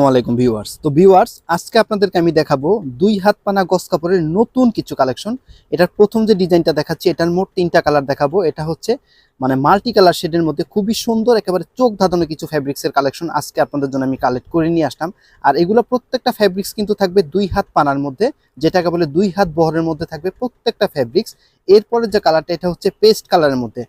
আসসালামু আলাইকুম ভিউয়ার্স। তো ভিউয়ার্স, আজকে আপনাদেরকে আমি দেখাবো দুই হাত পানা গস কাপড়ের নতুন কিছু কালেকশন। এটার প্রথম যে ডিজাইনটা দেখাচ্ছি, এটার মোট তিনটা কালার দেখাবো। এটা হচ্ছে মানে মাল্টি কালার শেডের মধ্যে খুবই সুন্দর, একেবারে চোখ ধাঁধানো কিছু ফ্যাব্রিক্সের কালেকশন আজকে আপনাদের জন্য আমি কালেক্ট করে নিয়ে আসলাম। আর এগুলো প্রত্যেকটা ফ্যাব্রিক্স কিন্তু থাকবে দুই হাত পানার মধ্যে, যেটাকে বলে দুই হাত বহরের মধ্যে থাকবে প্রত্যেকটা ফ্যাব্রিক্স। এরপরে যে কালারটা, এটা হচ্ছে পেস্ট কালারের মধ্যে।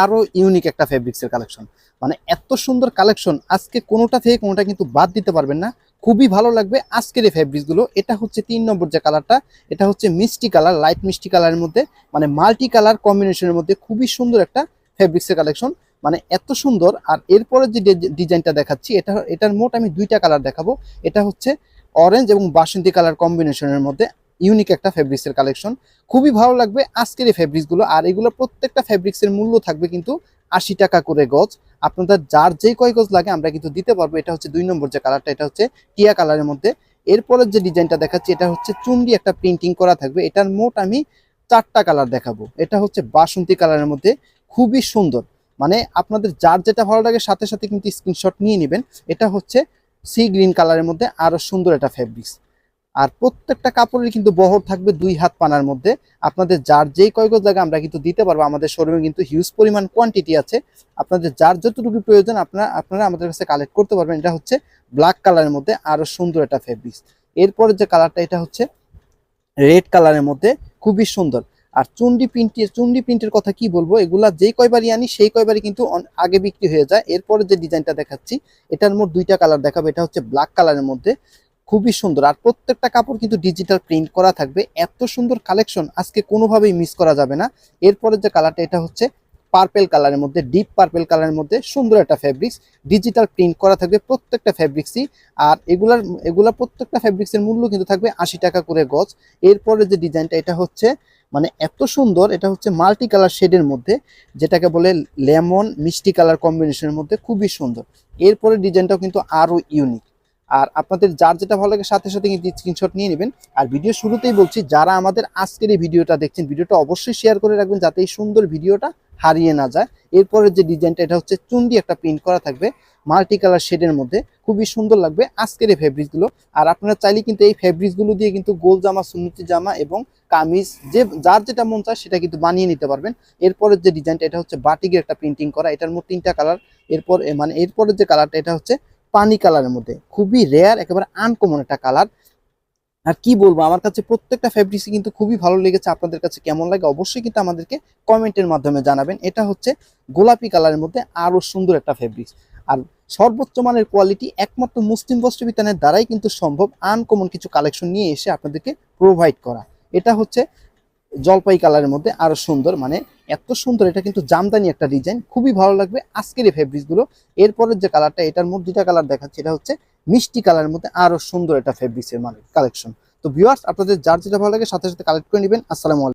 আরও ইউনিক একটা ফ্যাব্রিক্সের কালেকশন মানে এত সুন্দর কালেকশন আজকে কোনোটা থেকে কোনোটা কিন্তু বাদ দিতে পারবেন না। খুবই ভালো লাগবে আজকের এই ফ্যাব্রিক্সগুলো এটা হচ্ছে তিন নম্বর যে কালারটা এটা হচ্ছে মিষ্টি কালার লাইট মিষ্টি কালারের মধ্যে মানে মাল্টি কালার কম্বিনেশনের মধ্যে খুবই সুন্দর একটা ফ্যাব্রিক্সের কালেকশন মানে এত সুন্দর, আর এরপরে যে ডিজাইনটা দেখাচ্ছি, এটা, এটার মোট আমি দুইটা কালার দেখাবো। এটা হচ্ছে অরেঞ্জ এবং বাসন্তী কালার কম্বিনেশনের মধ্যে। ইউনিক একটা ফ্যাব্রিক্সের কালেকশন খুবই ভালো লাগবে আজকের এই ফ্যাব্রিক্সগুলো আর এগুলো প্রত্যেকটা ফ্যাব্রিক্সের মূল্য থাকবে কিন্তু আশি টাকা করে গজ। আপনাদের যার যেই কয় গজ লাগে আমরা কিন্তু দিতে পারব। এটা হচ্ছে দুই নম্বর যে কালারটা এটা হচ্ছে টিয়া কালারের মধ্যে। এরপরের যে ডিজাইনটা দেখাচ্ছি, এটা হচ্ছে চুন্ডি একটা প্রিন্টিং করা থাকবে। এটার মোট আমি চারটা কালার দেখাবো। এটা হচ্ছে বাসন্তী কালারের মধ্যে। খুবই সুন্দর। মানে আপনাদের যার যেটা ভালো লাগে সাথে সাথে কিন্তু স্ক্রিনশট নিয়ে নেবেন। এটা হচ্ছে সি গ্রিন কালারের মধ্যে আরও সুন্দর একটা ফ্যাব্রিক্স আর প্রত্যেকটা কাপড়ের কিন্তু বহর থাকবে দুই হাত পানার মধ্যে। আপনাদের যার যেই কয় গজ লাগে আমরা কিন্তু দিতে পারব। আমাদের শোরুমে কিন্তু হিউজ পরিমাণ কোয়ান্টিটি আছে। আপনাদের যার যতটুকু প্রয়োজন আপনারা আপনারা আমাদের কাছে কালেক্ট করতে পারবেন। এটা হচ্ছে ব্ল্যাক কালারের মধ্যে আরও সুন্দর একটা ফেব্রিক্স এরপরে যে কালারটা এটা হচ্ছে রেড কালারের মধ্যে খুবই সুন্দর। আর চুন্ডি প্রিন্টের চুন্ডি প্রিন্টের কথা কি বলব? এগুলা যেই কয়বারই আনি, সেই কয়বারই কিন্তু আগে বিক্রি হয়ে যায়। এরপরে যে ডিজাইনটা দেখাচ্ছি, এটার মোট দুইটা কালার দেখাবো। এটা হচ্ছে ব্ল্যাক কালারের মধ্যে। খুবই সুন্দর। আর প্রত্যেকটা কাপড় কিন্তু ডিজিটাল প্রিন্ট করা থাকবে। এত সুন্দর কালেকশন আজকে কোনোভাবেই মিস করা যাবে না। এরপরে যে কালারটা এটা হচ্ছে পার্পেল কালারের মধ্যে ডিপ পার্পেল কালারের মধ্যে সুন্দর একটা ফ্যাব্রিক্স ডিজিটাল প্রিন্ট করা থাকবে প্রত্যেকটা ফ্যাব্রিক্সই আর এগুলার, এগুলা প্রত্যেকটা ফ্যাব্রিক্সের মূল্য কিন্তু থাকবে আশি টাকা করে গজ। এরপরে যে ডিজাইনটা এটা হচ্ছে মানে এত সুন্দর, এটা হচ্ছে মাল্টি কালার শেডের মধ্যে, যেটাকে বলে লেমন মিষ্টি কালার কম্বিনেশনের মধ্যে খুবই সুন্দর। এরপরে ডিজাইনটাও কিন্তু আরও ইউনিক আর আপনাদের যার যেটা ভালো লাগে সাথে সাথে কিন্তু স্ক্রিনশট নিয়ে নেবেন। আর ভিডিও শুরুতেই বলছি, যারা আমাদের আজকের এই ভিডিওটা দেখছেন ভিডিওটা অবশ্যই শেয়ার করে রাখবেন যাতে এই সুন্দর ভিডিওটা হারিয়ে না যায়। এরপরে যে ডিজাইনটা এটা হচ্ছে চুন্ডি একটা প্রিন্ট করা থাকবে মাল্টি কালার শেডের মধ্যে। খুবই সুন্দর লাগবে আজকের এই ফেব্রিক্সগুলো আর আপনারা চাইলে কিন্তু এই ফেব্রিক্সগুলো দিয়ে কিন্তু গোল জামা, সুন্নতি জামা এবং কামিজ, যে, যার যেটা মন চায় সেটা কিন্তু বানিয়ে নিতে পারবেন। এরপরের যে ডিজাইনটা এটা হচ্ছে বাটিকের একটা প্রিন্টিং করা, এটার মোট তিনটা কালার এরপর মানে এরপরের যে কালারটা এটা হচ্ছে পানি কালারের মধ্যে। খুবই রেয়ার একেবারে আনকমন একটা কালার আর কি বলব, আমার কাছে প্রত্যেকটা ফ্যাব্রিক্স কিন্তু খুবই ভালো লেগেছে। আপনাদের কাছে কেমন লাগে অবশ্যই কিন্তু আমাদেরকে কমেন্টের মাধ্যমে জানাবেন। এটা হচ্ছে গোলাপি কালারের মধ্যে আরও সুন্দর একটা ফ্যাব্রিক্স আর সর্বোচ্চ মানের কোয়ালিটি একমাত্র মুসলিম বস্ত্র বিতানের দ্বারাই কিন্তু সম্ভব আনকমন কিছু কালেকশন নিয়ে এসে আপনাদেরকে প্রোভাইড করা। এটা হচ্ছে জলপাই কালারের মধ্যে আরও সুন্দর মানে এত সুন্দর, এটা কিন্তু জামদানি একটা ডিজাইন খুবই ভালো লাগবে আজকের এই ফেব্রিক্সগুলো। এরপরের যে কালারটা এটার মধ্যে দুটা কালার দেখাচ্ছে, এটা হচ্ছে মিষ্টি কালারের মধ্যে আরও সুন্দর একটা ফেব্রিক্সের মানে কালেকশন তো ভিউয়ার্স আপনাদের যার যেটা ভালো লাগে, সাথে সাথে কালেক্ট করে নেবেন। আসসালামু